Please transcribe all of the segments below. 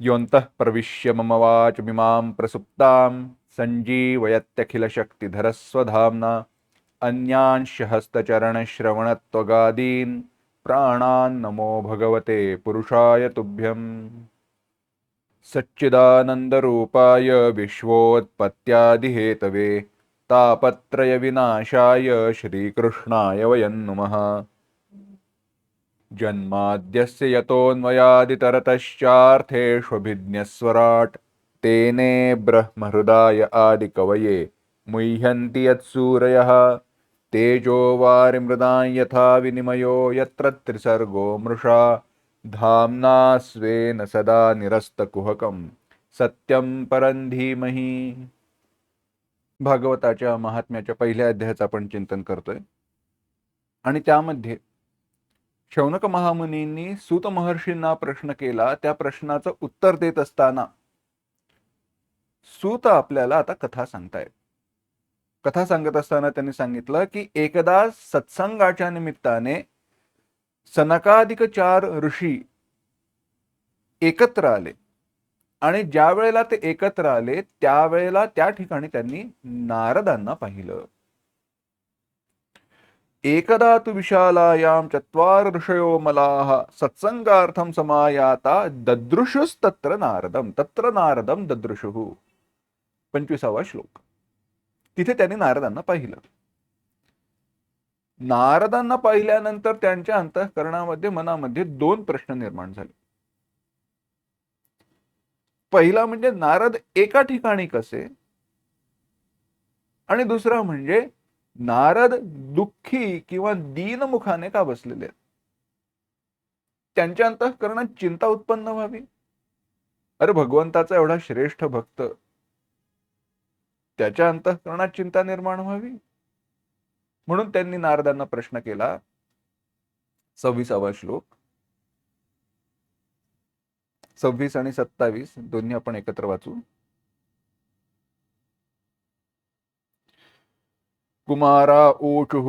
योऽन्तः प्रविश्य मम वाचमिमां प्रसुप्तां सञ्जीवयत्यखिलशक्तिधरस्वधाम्ना अन्यांशहस्तचरणश्रवणत्वगादीन् प्राणान् नमो भगवते पुरुषाय तुभ्यम्। सच्चिदानन्दरूपाय विश्वोत्पत्त्यादिहेतवे तापत्रयविनाशाय श्रीकृष्णाय वयं नुमः। जन्माद्यस्य यतोऽन्वयादितरतश्चार्थेष्वभिज्ञस्वराट् तेने ब्रह्महृदाय आदिकवये मुह्यन्ति यत्सूरयः। तेजो वारिमृदां यथा विनिमयो यत्र त्रिसर्गो मृषा। धाम्ना स्वेन सदा निरस्तकुहकं सत्यं परं धीमहि। भागवताच्या महात्म्याच्या पहिल्या अध्यायाचं आपण चिंतन करतोय. आणि त्यामध्ये शौनक महामुनींनी सूत महर्षींना प्रश्न केला त्या प्रश्नाचं उत्तर देत असताना सूत आपल्याला आता कथा सांगतायत. कथा सांगत असताना त्यांनी सांगितलं की एकदा सत्संगाच्या निमित्ताने सनकाधिक चार ऋषी एकत्र आले आणि ज्या वेळेला ते एकत्र आले त्यावेळेला त्या ठिकाणी त्यांनी नारदांना पाहिलं. एकदा तु विशालायां चत्वार ऋषयो मलाः सत्संगार्थं समायाता ददृशुस्तत्र नारदम तत्र नारदम ददृशुः। पंचवीसावा श्लोक। तिथे त्यांनी नारदांना पाहिलं। नारदांना पाहिल्यानंतर त्यांच्या अंतःकरणामध्ये मनामध्ये दोन प्रश्न निर्माण झाले। पहिला म्हणजे नारद एका ठिकाणी कसे? आणि दुसरा म्हणजे नारद दुःखी किंवा दीनमुखाने का बसलेले आहेत? त्यांच्या अंतःकरणात चिंता उत्पन्न व्हावी? अरे भगवंताचा एवढा श्रेष्ठ भक्त त्याच्या अंतःकरणात चिंता निर्माण व्हावी? म्हणून त्यांनी नारदांना प्रश्न केला सव्वीसावा श्लोक. सव्वीस आणि सत्तावीस दोन्ही आपण एकत्र वाचू. कुमारा ऊचुः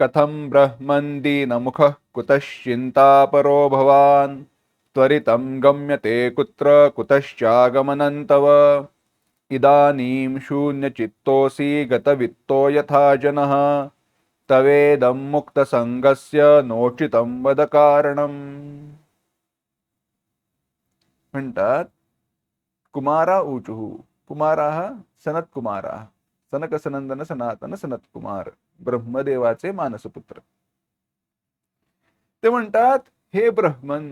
कथं ब्रह्मन्दीनमुखः कुतश्चिन्तापरो भवान्? त्वरितं गम्यते कुत्र कुतश्चागमनन्तव? इदानीं शून्यचित्तोऽसि गतवित्तो यथा जनः। तवेदं मुक्तसङ्गस्य नोचितं वद कारणम्। म्हणतात कुमारा ऊचुः। कुमाराः सनत्कुमाराः। सनक सनंदन सनातन सनतकुमार ब्रह्मदेवाचे मानसपुत्र. ते म्हणतात हे ब्रह्मन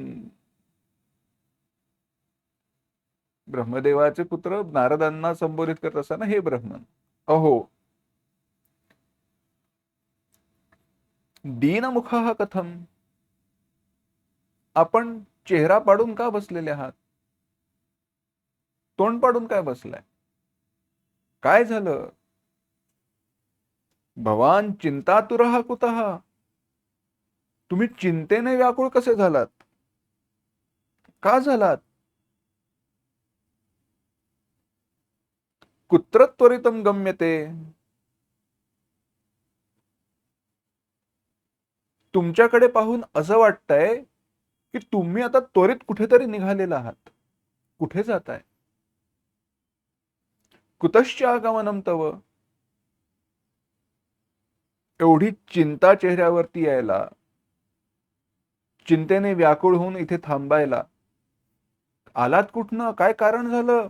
ब्रह्मदेवाचे पुत्र नारदांना संबोधित करत असताना हे ब्रह्मन. अहो दीनमुख कथम? आपण चेहरा पाडून का बसलेले आहात? तोंड पाडून काय बसलाय? काय झालं? भवान चिंतातुरहा कुतः? तुम्ही चिंतेने व्याकुळ कसे झालात? का झालात? कुत्र त्वरितम गम्यते? तुमच्याकडे पाहून असं वाटतंय की तुम्ही आता त्वरित कुठेतरी निघालेला आहात. कुठे जाताय? कुतश्च आगमनम तव. एवढी चिंता चेहऱ्यावरती यायला चिंतेने व्याकुळ होऊन इथे थांबायला आलात कुठनं? काय कारण झालं?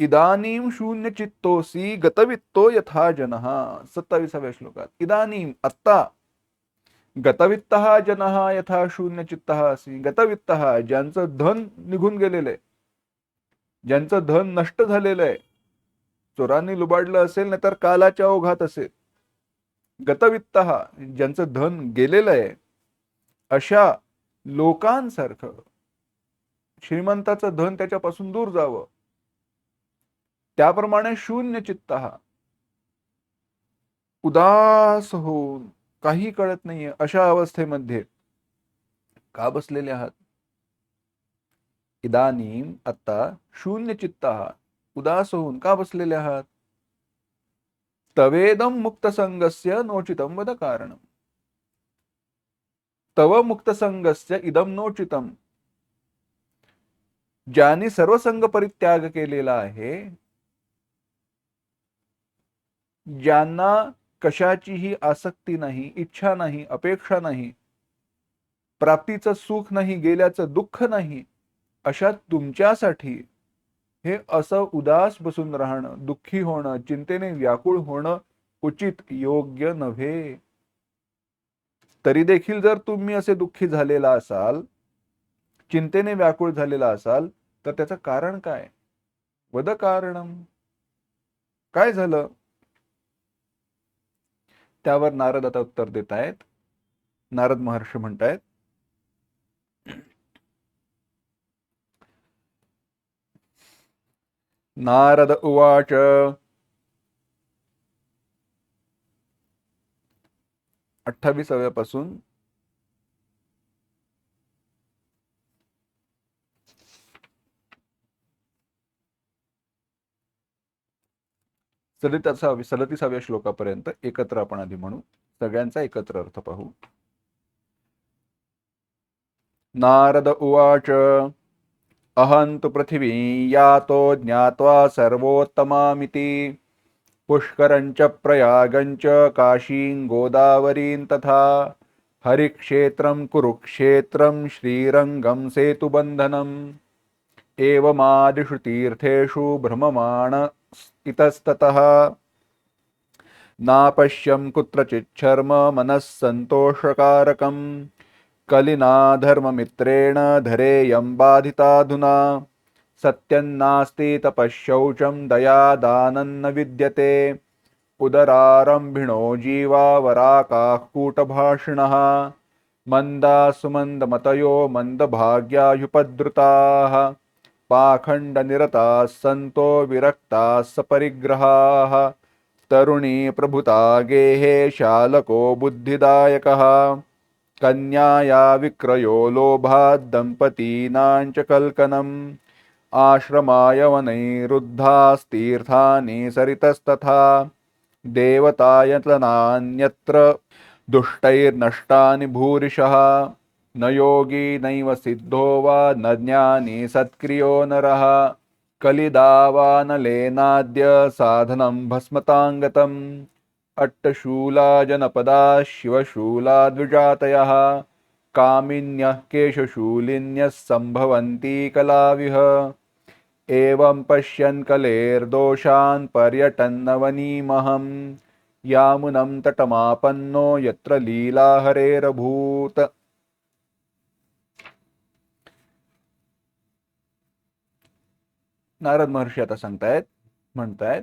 इदानीम शून्य चित्तोसी गतवित्तो यथा जन सत्ताविसाव्या श्लोकात। इदानीम आत्ता। गतवित्त जन यथा शून्य चित्त असी गतवित्त ज्यांचं धन निघून गेलेलं आहे ज्यांचं धन नष्ट झालेलं आहे चोरांनी लुबाडलं असेल नाही तर कालाच्या ओघात असेल. गतवित्त हा ज्यांचं धन गेलेलं आहे अशा लोकांसारखं श्रीमंताचं धन त्याच्यापासून दूर जावं. त्याप्रमाणे शून्य चित्त हा उदास होऊन काही कळत नाहीये अशा अवस्थेमध्ये का बसलेले आहात? इदानीम आता शून्य चित्त उदास होऊन का बसलेले आहात? तवेदम मुक्त नोचितम वद कारण. तव मुक्त संगस्य इदम नोचितम. ज्याने सर्व संघ परित्याग केलेला आहे ज्यांना कशाचीही आसक्ती नाही इच्छा नाही अपेक्षा नाही प्राप्तीचं सुख नाही गेल्याचं दुःख नाही अशा तुमच्यासाठी हे असं उदास बसून राहणं दुःखी होणं चिंतेने व्याकुळ होणं उचित योग्य नव्हे. तरी देखील जर तुम्ही असे दुःखी झालेला असाल चिंतेने व्याकुळ झालेला असाल तर त्याचं कारण काय? वद कारणम काय झालं? त्यावर नारद आता उत्तर देत आहेत. नारद महर्षी म्हणतायत नारद उवाच। अठ्ठावीसाव्यापासून सदतीसा सदतीसाव्या श्लोकापर्यंत एकत्र आपण आधी म्हणू. सगळ्यांचा एकत्र अर्थ पाहू. नारद उवाच। अहंतु पृथिवी यातो ज्ञात्वा सर्वोत्तमामिति। पुष्करञ्च प्रयागञ्च काशीं गोदावरीं तथा हरिक्षेत्रं कुरुक्षेत्रं श्रीरङ्गं सेतुबन्धनम्। एवमादिषु तीर्थेषु भ्रममाण इतस्ततः नापश्यं कुत्रचिच्छर्म मनः सन्तोषकारकम्। कलिना धर्ममित्रेण धरेयं बाधिताधुना सत्यन्नास्ति तपःशौचं दयादानन्न विद्यते। उदरारम्भिणो जीवावराकाः कूटभाषिणः मन्दा सुमन्दमतयो मन्दभाग्यायुपद्रुताः पाखण्डनिरताः सन्तो विरक्ताः सपरिग्रहाः। तरुणी प्रभुता गेहे शालको बुद्धिदायकः। कन्याया विक्रयो लोभाद् दम्पतीनां च कल्कनम् आश्रमाय वनैरुद्धास्तीर्थानि सरितस्तथा देवतायतनान्यत्र दुष्टैर्नष्टानि भूरिशः न योगी नैव सिद्धो वा न ज्ञानी सत्क्रियो नरः। कलिदावानलेनाद्य साधनं भस्मताङ्गतम्। अट्टशूला जनपदा शिवशूला द्विजातयः कामिन्यः केशशूलिन्यः सम्भवन्ति कलाविह। एवं पश्यन् कलेर्दोषान् पर्यटन्नवनीमहं यामुनं तटमापन्नो यत्र लीलाहरेरभूत्। नारद महर्षी आता सांगतायत म्हणतायत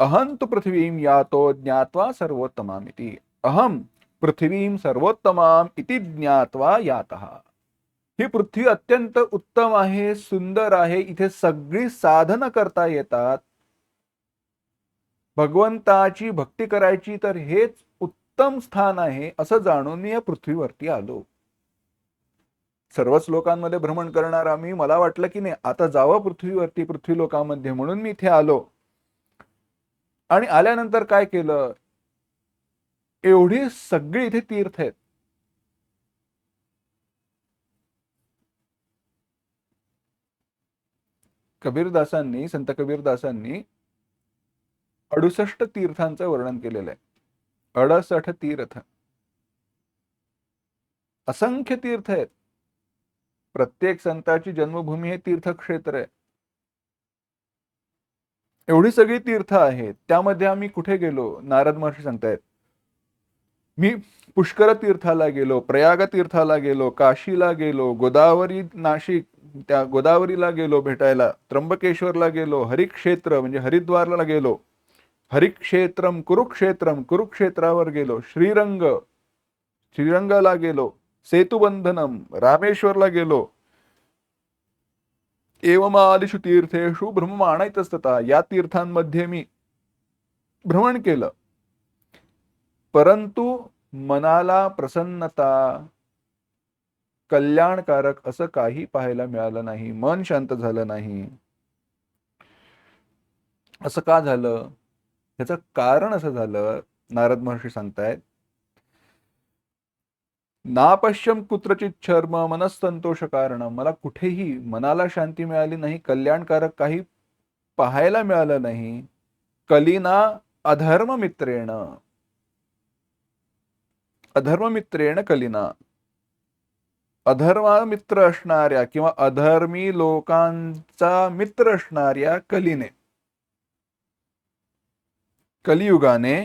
अहं तु पृथिवीं यातो ज्ञात्वा सर्वोत्तमामिति अहम पृथ्वीं सर्वोत्तमाम इति ज्ञात्वा यातः। ही पृथ्वी अत्यंत उत्तम आहे सुंदर आहे इथे सगळी साधनं करता येतात। भगवंताची भक्ती करायची तर हेच उत्तम स्थान आहे असं जाणून मी या पृथ्वीवरती आलो। सर्वच लोकांमध्ये भ्रमण करणार आम्ही मला वाटलं की नाही आता जावं पृथ्वीवरती पृथ्वी लोकांमध्ये म्हणून मी इथे आलो। आणि आल्यानंतर काय केलं? एवढी सगळी इथे तीर्थ आहेत. कबीरदासांनी संत कबीरदासांनी अडुसष्ट तीर्थांचं वर्णन केलेलं आहे. अडसठ तीर्थ. असंख्य तीर्थ आहेत. प्रत्येक संताची जन्मभूमी हे तीर्थक्षेत्र आहे. एवढी सगळी तीर्थ आहेत त्यामध्ये आम्ही कुठे गेलो? नारद महर्षी सांगतायत. मी पुष्कर तीर्थाला गेलो प्रयाग तीर्थाला गेलो काशीला गेलो गोदावरी नाशिक त्या गोदावरीला गेलो भेटायला त्र्यंबकेश्वरला गेलो हरिक्षेत्र म्हणजे हरिद्वारला गेलो. हरिक्षेत्रम कुरुक्षेत्रम कुरुक्षेत्रावर गेलो श्रीरंग श्रीरंगाला गेलो सेतुबंधनम रामेश्वरला गेलो एवमादिषु तीर्थेषु ब्रह्माणायतस्तता या तीर्थांमध्ये मी भ्रमण केलं. परंतु मनाला प्रसन्नता कल्याणकारक असं काही पाहायला मिळालं नाही. मन शांत झालं नाही. असं का झालं? ह्याचं कारण असं झालं नारद महर्षी सांगतायत नापश्यम कुत्रचित शर्म मनस्तंतोष कारण मला कुठेही मनाला शांती मिळाली नाही कल्याणकारक काही पाहायला मिळालं नाही. कलीना अधर्म मित्रेण अधर्म मित्रेण कलीना. अधर्म मित्र असणाऱ्या किंवा अधर्मी लोकांचा मित्र असणाऱ्या कलीने. कलियुगाने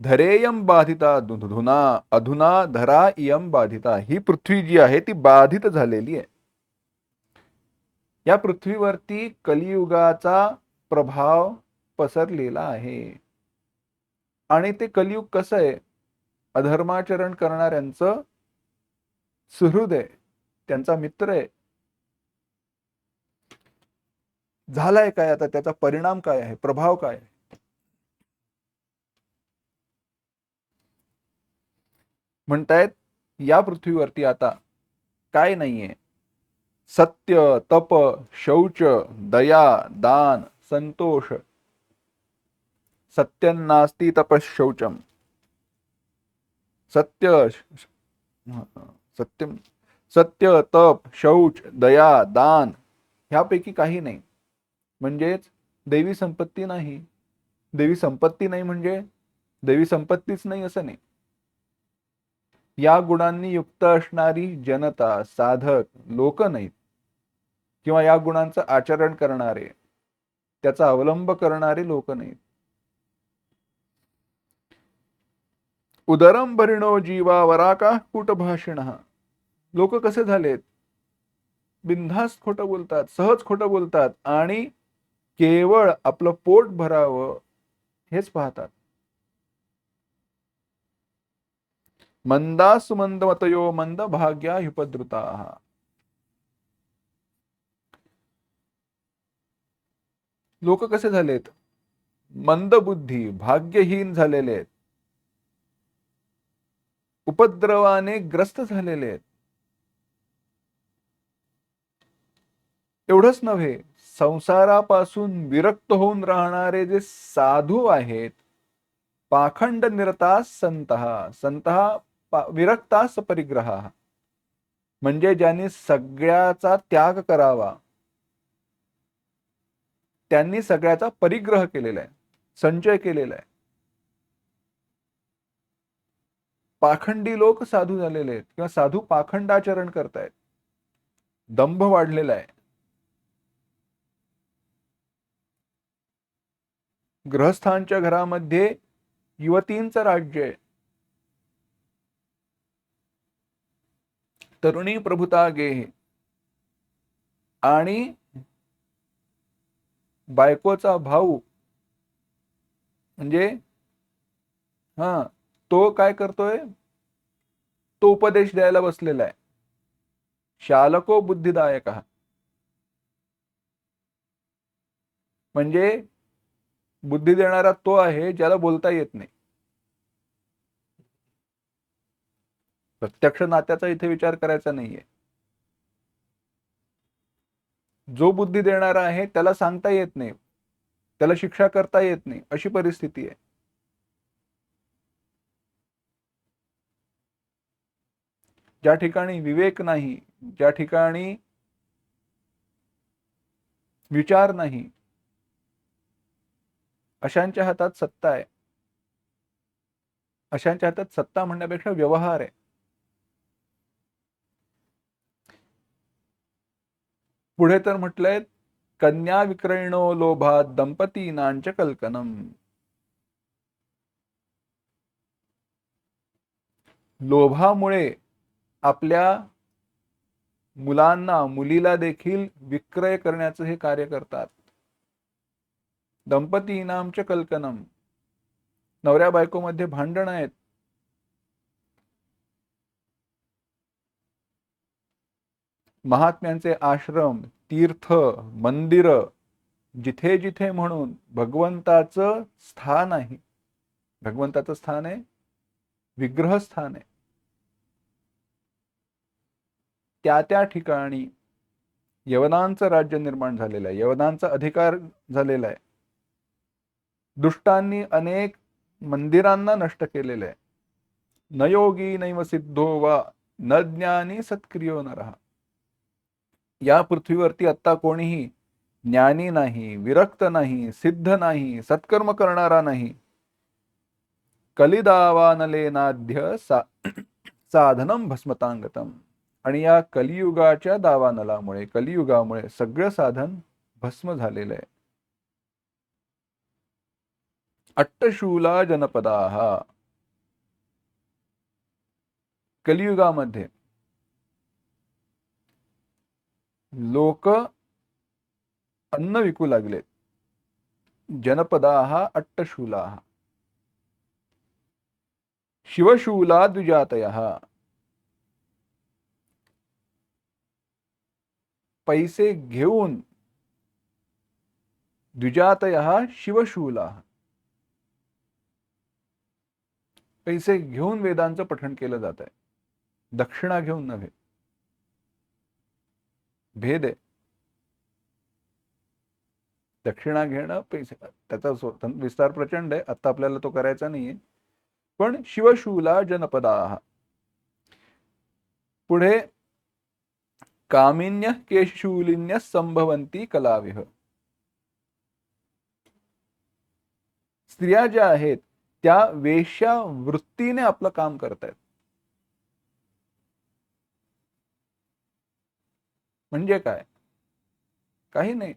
धरेयम बाधिता दुधुना अधुना धरा इयम बाधिता. ही पृथ्वी जी आहे ती बाधित झालेली आहे. या पृथ्वीवरती कलियुगाचा प्रभाव पसरलेला आहे. आणि ते कलियुग कसं आहे? अधर्माचरण करणाऱ्यांचं सुहृद आहे. त्यांचा मित्र आहे. झालाय काय आता? त्याचा परिणाम काय आहे? प्रभाव काय आहे? म्हणतायत, या पृथ्वीवरती आता काय नाहीये. सत्य, तप, शौच, दया, दान, संतोष. नास्ती तपशौचम सत्य सत्यम सत्य, तप, शौच, दया, दान ह्यापैकी काही नाही. म्हणजेच देवी संपत्ती नाही. देवी संपत्ती नाही म्हणजे देवी संपत्तीच नाही असं नाही. या गुणांनी युक्त असणारी जनता साधक लोक नाहीत. किंवा या गुणांचं आचरण करणारे त्याचा अवलंब करणारे लोक नाहीत. उदरम भरिणो जीवा वराका कुटभाषिण लोक कसे झालेत? बिनधास्त खोटं बोलतात सहज खोटं बोलतात आणि केवळ आपलं पोट भरावं हेच पाहतात. मंदा मंद मतयो मंद भाग्या उपद्रुता लोक कसे झालेत? मंद बुद्धी भाग्यहीन झालेले आहेत. उपद्रवाने ग्रस्त झालेले आहेत. एवढंच नव्हे संसारापासून विरक्त होऊन राहणारे जे साधू आहेत पाखंड निरता संत संत विरक्तास परिग्रह. म्हणजे ज्यांनी सगळ्याचा त्याग करावा. त्यांनी सगळ्याचा परिग्रह केलेला आहे. संचय केलेला आहे. पाखंडी लोक साधू झालेले आहेत किंवा साधू पाखंडाचरण करतायत. दंभ वाढलेला आहे. ग्रहस्थांच्या घरामध्ये युवतींचं राज्य आहे. तरुणी प्रभुता गे आणि बायकोचा भाऊ म्हणजे हा तो काय करतोय? तो उपदेश द्यायला बसलेला आहे. शालको बुद्धिदायक हा. म्हणजे बुद्धी देणारा तो आहे ज्याला बोलता येत नाही. प्रत्यक्ष नात्याचा इथे विचार करायचा नाहीये. जो बुद्धी देणारा आहे त्याला सांगता येत नाही. त्याला शिक्षा करता येत नाही. अशी परिस्थिती आहे. ज्या ठिकाणी विवेक नाही ज्या ठिकाणी विचार नाही अशांच्या हातात सत्ता आहे. अशांच्या हातात सत्ता म्हणण्यापेक्षा व्यवहार आहे. पुढे तर म्हटलंय कन्या विक्रयणो लोभात दंपती नांच कल्कनम. लोभामुळे आपल्या मुलांना मुलीला देखील विक्रय करण्याचं हे कार्य करतात. दंपतीनाम च कल्कनम. नवऱ्या बायकोमध्ये भांडण आहेत. महात्म्यांचे आश्रम तीर्थ मंदिर जिथे जिथे म्हणून भगवंताचं स्थान आहे. भगवंताचं स्थान आहे विग्रह स्थान आहे. त्या त्या ठिकाणी यवनांचं राज्य निर्माण झालेलं आहे यवनांचा अधिकार झालेला आहे. दुष्टांनी अनेक मंदिरांना नष्ट केलेलं आहे. न योगी नैव सिद्धो वा न ज्ञानी सत्क्रियो न रहा या पृथ्वीवरती आत्ता कोणीही ज्ञानी नाही विरक्त नाही सिद्ध नाही सत्कर्म करणारा नाही. कलिदावानलेनाध्य सा साधनम भस्मतांगतम. आणि या कलियुगाच्या दावानलामुळे कलियुगामुळे सगळं साधन भस्म झालेलं आहे. अट्टशूला जनपदा. कलियुगामध्ये लोक अन्न विकू लागले. जनपदाः अट्टशूलाः. शिवशूला द्विजातयः. पैसे घेऊन द्विजातयः शिवशूला. पैसे घेऊन वेदांचं पठण केलं जात आहे दक्षिणा घेऊन नव्हे. भेद आहे. दक्षिणा घेणं पैसे त्याचा स्वतंत्र विस्तार प्रचंड आहे. आता आपल्याला तो करायचा नाहीये. पण शिवशूला जनपदा. पुढे कामिन्य केशूलिन्य संभवंती कलाविह. स्त्रिया ज्या आहेत त्या वेश्या वृत्तीने आपलं काम करतायत. म्हणजे काय? काही नाही.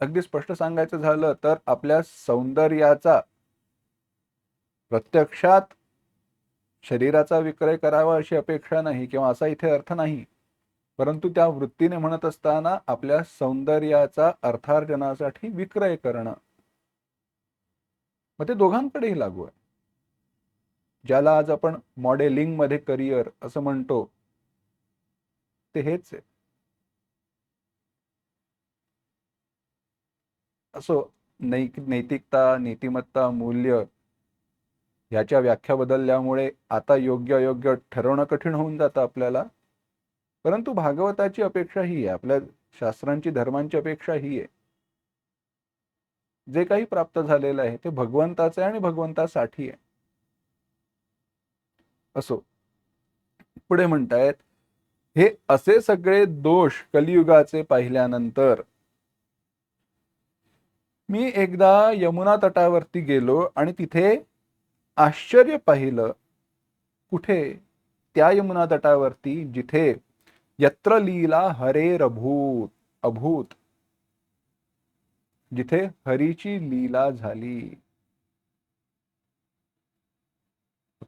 अगदी स्पष्ट सांगायचं झालं तर आपल्या सौंदर्याचा प्रत्यक्षात शरीराचा विक्रय करावा अशी अपेक्षा नाही किंवा असा इथे अर्थ नाही. परंतु त्या वृत्तीने म्हणत असताना आपल्या सौंदर्याचा अर्थार्जनासाठी विक्रय करणं. मग ते दोघांकडेही लागू आहे. ज्याला आज आपण मॉडेलिंगमध्ये करिअर असं म्हणतो ते हेच आहे. असो नै नैतिकता नीतिमत्ता मूल्य ह्याच्या व्याख्या बदलल्यामुळे आता योग्य अयोग्य ठरवणं कठीण होऊन जातं आपल्याला. परंतु भागवताची अपेक्षा ही आहे आपल्या शास्त्रांची धर्मांची अपेक्षा ही आहे. जे काही प्राप्त झालेलं आहे ते भगवंताचं आहे आणि भगवंतासाठी आहे. असो पुढे म्हणतायत हे असे सगळे दोष कलियुगाचे पाहिल्यानंतर मी एकदा यमुना तटावरती गेलो आणि तिथे आश्चर्य पाहिलं. कुठे? त्या यमुना तटावरती जिथे यत्र लीला हरे रभूत अभूत. जिथे हरीची लीला झाली.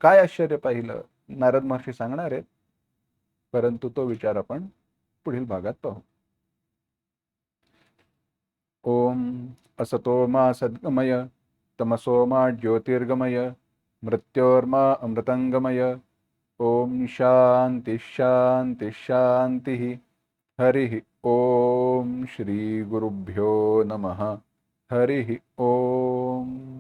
काय आश्चर्य पाहिलं? नारद महर्षी सांगणार. आहेत परंतु तो विचार आपण पुढील भागात पाहू. ओम असतो मा सद्गमय तमसो मा ज्योतिर्गमय मृत्योर्मा अमृतंगमय। ओम शांती शांती शांती हरि ओम श्री गुरुभ्यो नमः। हरि ओम